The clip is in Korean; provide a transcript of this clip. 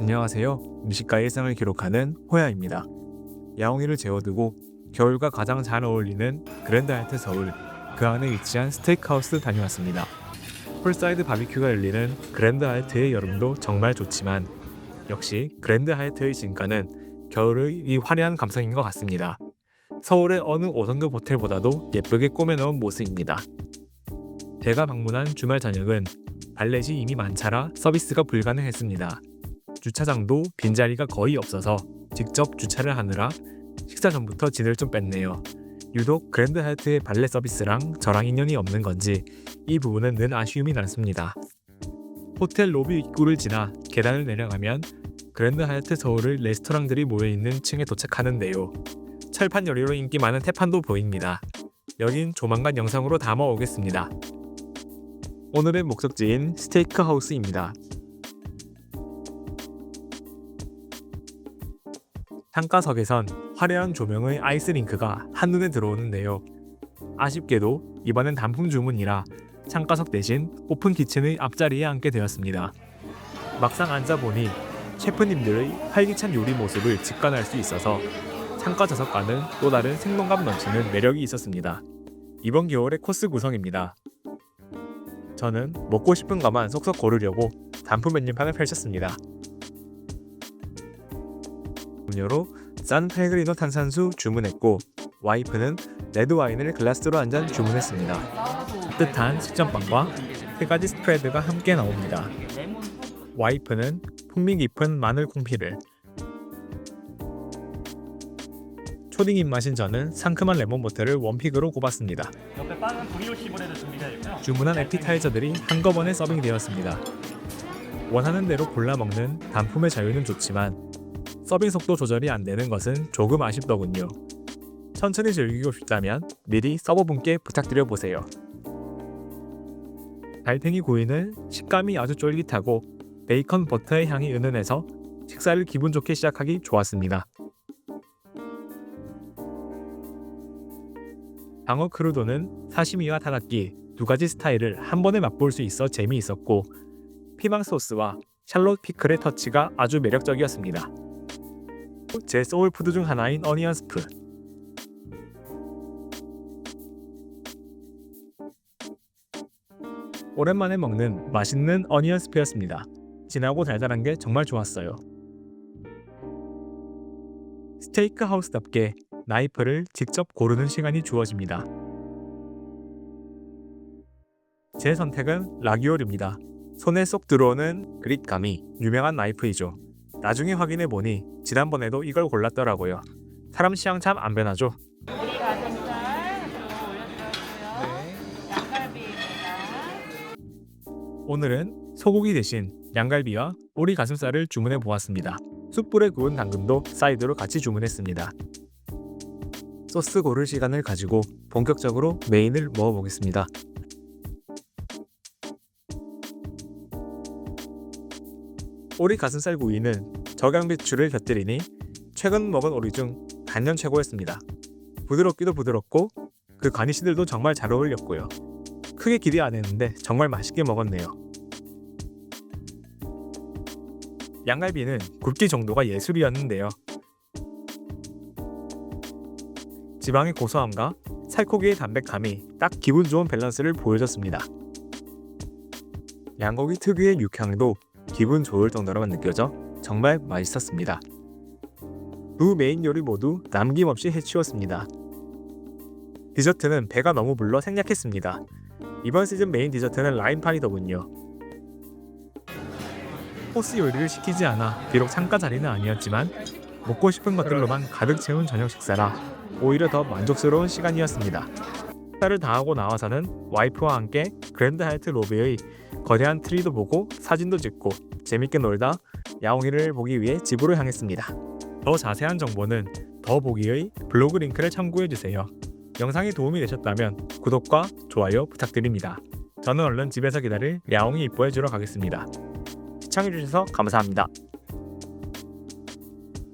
안녕하세요. 음식과 일상을 기록하는 호야입니다. 야옹이를 재워두고 겨울과 가장 잘 어울리는 그랜드 하이트 서울 그 안에 위치한 스테이크하우스 다녀왔습니다. 풀사이드 바비큐가 열리는 그랜드 하이트의 여름도 정말 좋지만 역시 그랜드 하이트의 진가는 겨울의 이 화려한 감성인 것 같습니다. 서울의 어느 5성급 호텔보다도 예쁘게 꾸며놓은 모습입니다. 제가 방문한 주말 저녁은 발렛이 이미 많차라 서비스가 불가능했습니다. 주차장도 빈자리가 거의 없어서 직접 주차를 하느라 식사 전부터 진을 좀 뺐네요. 유독 그랜드 하이트의 발렛 서비스랑 저랑 인연이 없는 건지 이 부분은 늘 아쉬움이 남습니다. 호텔 로비 입구를 지나 계단을 내려가면 그랜드 하이트 서울의 레스토랑들이 모여있는 층에 도착하는데요. 철판 요리로 인기 많은 태판도 보입니다. 여긴 조만간 영상으로 담아 오겠습니다. 오늘의 목적지인 스테이크 하우스입니다. 창가석에선 화려한 조명의 아이스링크가 한눈에 들어오는데요. 아쉽게도 이번엔 단품 주문이라 창가석 대신 오픈 키친의 앞자리에 앉게 되었습니다. 막상 앉아보니 셰프님들의 활기찬 요리 모습을 직관할 수 있어서 창가 좌석과는 또 다른 생동감 넘치는 매력이 있었습니다. 이번 겨울의 코스 구성입니다. 저는 먹고 싶은 것만 쏙쏙 고르려고 단품 메뉴판을 펼쳤습니다. 음료로 산 펠그리노 탄산수 주문했고 와이프는 레드 와인을 글라스로 한 잔 주문했습니다. 따뜻한 식전빵과 세 가지 스프레드가 함께 나옵니다. 와이프는 풍미 깊은 마늘 콩피를 초딩 입맛인 저는 상큼한 레몬버터를 원픽으로 꼽았습니다. 주문한 에피타이저들이 한꺼번에 서빙되었습니다. 원하는 대로 골라 먹는 단품의 자유는 좋지만 서빙 속도 조절이 안 되는 것은 조금 아쉽더군요. 천천히 즐기고 싶다면 미리 서버분께 부탁드려 보세요. 달팽이 구이는 식감이 아주 쫄깃하고 베이컨 버터의 향이 은은해서 식사를 기분 좋게 시작하기 좋았습니다. 방어 크루도는 사시미와 타닥기 두 가지 스타일을 한 번에 맛볼 수 있어 재미있었고 피망 소스와 샬롯 피클의 터치가 아주 매력적이었습니다. 제 소울푸드 중 하나인 어니언 스프 오랜만에 먹는 맛있는 어니언 스프였습니다. 진하고 달달한 게 정말 좋았어요. 스테이크 하우스답게 나이프를 직접 고르는 시간이 주어집니다. 제 선택은 라기올입니다. 손에 쏙 들어오는 그립감이 유명한 나이프이죠. 나중에 확인해 보니 지난번에도 이걸 골랐더라고요. 사람 취향 참 안 변하죠. 오늘은 소고기 대신 양갈비와 오리 가슴살을 주문해 보았습니다. 숯불에 구운 당근도 사이드로 같이 주문했습니다. 소스 고를 시간을 가지고 본격적으로 메인을 먹어보겠습니다. 오리 가슴살 구이는 적양배추를 곁들이니 최근 먹은 오리 중 단연 최고였습니다. 부드럽기도 부드럽고 그 가니쉬들도 정말 잘 어울렸고요. 크게 기대 안 했는데 정말 맛있게 먹었네요. 양갈비는 굵기 정도가 예술이었는데요. 지방의 고소함과 살코기의 담백함이 딱 기분 좋은 밸런스를 보여줬습니다. 양고기 특유의 육향도 기분 좋을 정도로만 느껴져 정말 맛있었습니다. 두 메인 요리 모두 남김없이 해치웠습니다. 디저트는 배가 너무 불러 생략했습니다. 이번 시즌 메인 디저트는 라임파이더군요. 코스 요리를 시키지 않아 비록 창가 자리는 아니었지만 먹고 싶은 것들로만 가득 채운 저녁 식사라 오히려 더 만족스러운 시간이었습니다. 식사를 다 하고 나와서는 와이프와 함께 그랜드 하이트 로비의 거대한 트리도 보고 사진도 찍고 재밌게 놀다 야옹이를 보기 위해 집으로 향했습니다. 더 자세한 정보는 더보기의 블로그 링크를 참고해 주세요. 영상이 도움이 되셨다면 구독과 좋아요 부탁드립니다. 저는 얼른 집에서 기다릴 야옹이 이뻐해 주러 가겠습니다. 시청해주셔서 감사합니다.